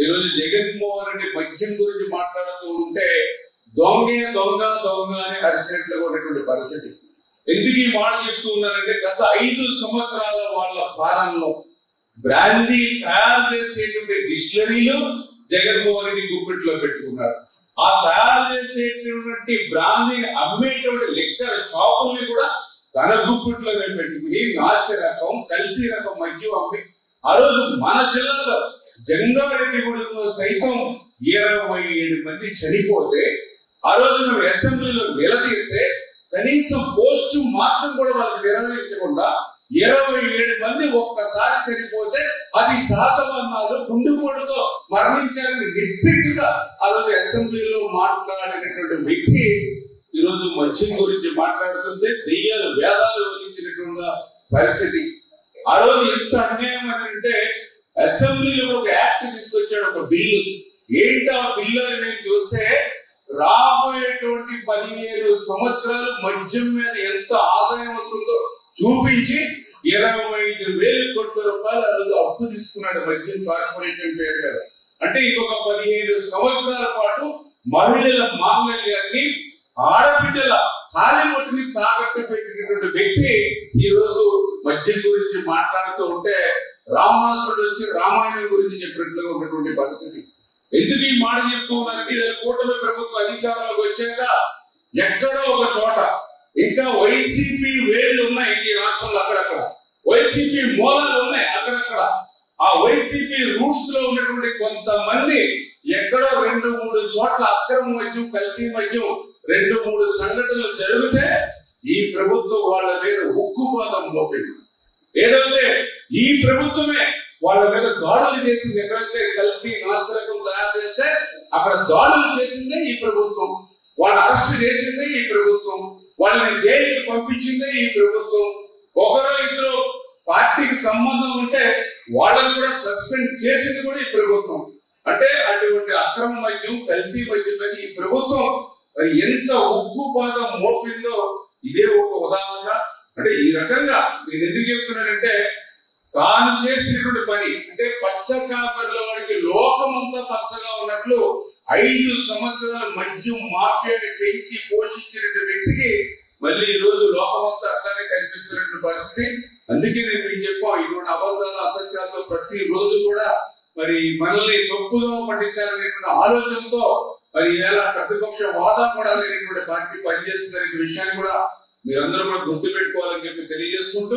ఈరోజు జగన్మోహన్ రెడ్డి మద్యం గురించి మాట్లాడుతూ ఉంటే దొంగే దొంగ దొంగ అని అరిచినట్లుగా ఉన్నటువంటి పరిస్థితి. ఎందుకు ఈ మాట చెప్తూ ఉన్నారంటే గత ఐదు సంవత్సరాల వాళ్ళ పాలనలో బ్రాందీ తయారు చేసేటువంటి డిస్టిలరీలు జగన్మోహన్ రెడ్డి గుప్పిట్లో పెట్టుకున్నారు. ఆ తయారు చేసేటువంటి బ్రాందీని అమ్మేటువంటి లెక్కల షాపుల్ని కూడా తన గుప్పిట్లోనే పెట్టుకుని నాసి రకం కల్తీ రకం మద్యం అమ్మి ఆ రోజు మన జిల్లాలో జంగారెడ్డిగూడెంలో సైతం ఇరవై ఏడు మంది చనిపోతే ఆ రోజు మేము అసెంబ్లీలో నిలదీస్తే కనీసం పోస్టు మాత్రం కూడా వాళ్ళకి నిర్వహించకుండా ఇరవై ఏడు మంది ఒక్కసారి చనిపోతే అది శాసవన్నాలు గుండెపోటుతో మరణించారని నిశ్చితంగా ఆ రోజు అసెంబ్లీలో మాట్లాడినటువంటి వ్యక్తి ఈ రోజు మద్యం గురించి మాట్లాడుతుంటే దెయ్యాలు వేదాలు వదిలించినటువంటి పరిస్థితి. ఆ రోజు ఎంత అన్యాయం అని అంటే అసెంబ్లీలో ఒక యాక్ట్ తీసుకొచ్చాడు ఒక బిల్లు. ఏంటి ఆ బిల్లు అని నేను చూస్తే రాబోయేటువంటి పదిహేను సంవత్సరాలు మద్యం మీద ఎంత ఆదాయం వస్తుందో చూపించి ఇరవై ఐదు వేల కోట్ల రూపాయలు ఆ రోజు అప్పు తీసుకున్నాడు మద్యం కార్పొరేషన్ పేరు మీద. అంటే ఇంకొక పదిహేను సంవత్సరాల పాటు మహిళల మాంగళ్యాన్ని ఆడబిడ్డల కాలిమొట్టిని తాకట్టు పెట్టినటువంటి వ్యక్తి ఈ రోజు మద్యం గురించి మాట్లాడుతూ ఉంటే వచ్చి రామాయణం గురించి చెప్పినట్లుగా ఉన్నటువంటి పరిస్థితి. ఎందుకు ఈ మాట చెప్తున్నారంటే కూటమి ప్రభుత్వ అధికారంలోకి వచ్చాక ఎక్కడో ఒక చోట ఇంకా వైసీపీ వేళ్ళు ఉన్నాయి ఈ రాష్ట్రంలో అక్కడక్కడ. వైసీపీ మూలాలు ఉన్నాయి అక్కడక్కడ. ఆ వైసీపీ రూట్స్లో ఉన్నటువంటి కొంతమంది ఎక్కడో రెండు మూడు చోట్ల అక్రమ మద్యం కల్తీ మద్యం రెండు మూడు సంఘటనలు జరిగితే ఈ ప్రభుత్వం వాళ్ళ మీద ఉక్కుపాతం మోపింది ఏదైతే ఈ ప్రభుత్వమే వాళ్ళ మీద దాడులు చేసింది ఎక్కడైతే కల్తీ నాశరకం తయారు చేస్తే అక్కడ దాడులు చేసిందే ఈ ప్రభుత్వం. వాళ్ళు అరెస్ట్ చేసిందే ఈ ప్రభుత్వం. వాళ్ళని జైలుకి పంపించిందే ఈ ప్రభుత్వం. ఒకరో ఇద్దరు పార్టీకి సంబంధం ఉంటే వాళ్ళని కూడా సస్పెండ్ చేసింది కూడా ఈ ప్రభుత్వం. అంటే అటువంటి అక్రమ మద్యం కల్తీ మద్యం ఈ ప్రభుత్వం మరి ఎంత ఉక్కుపాదం మోపిందో ఇదే ఒక ఉదాహరణ. అంటే ఈ రకంగా నేను ఎందుకు చెప్తున్నానంటే తాను చేసినటువంటి పని. అంటే పచ్చ కాపర్ల వాడికి లోకమంతా పచ్చగా ఉన్నట్లు ఐదు సంవత్సరాల మద్యం మాఫియాని పెంచి పోషించినటువంటి వ్యక్తికి మళ్ళీ ఈ రోజు లోకమంతా అట్లానే కనిపిస్తున్నటువంటి పరిస్థితి. అందుకే నేను మీకు చెప్పాం ఇటువంటి అబద్ధాలు అసత్యాలతో ప్రతి రోజు కూడా మరి మనల్ని తప్పుదో పట్టించాలనేటువంటి ఆలోచనతో మరి ఈవేళ ప్రతిపక్ష వాదా కూడా లేనటువంటి పార్టీ పనిచేస్తుందనే విషయాన్ని కూడా మీరందరూ కూడా గుర్తుపెట్టుకోవాలని చెప్పి తెలియజేసుకుంటూ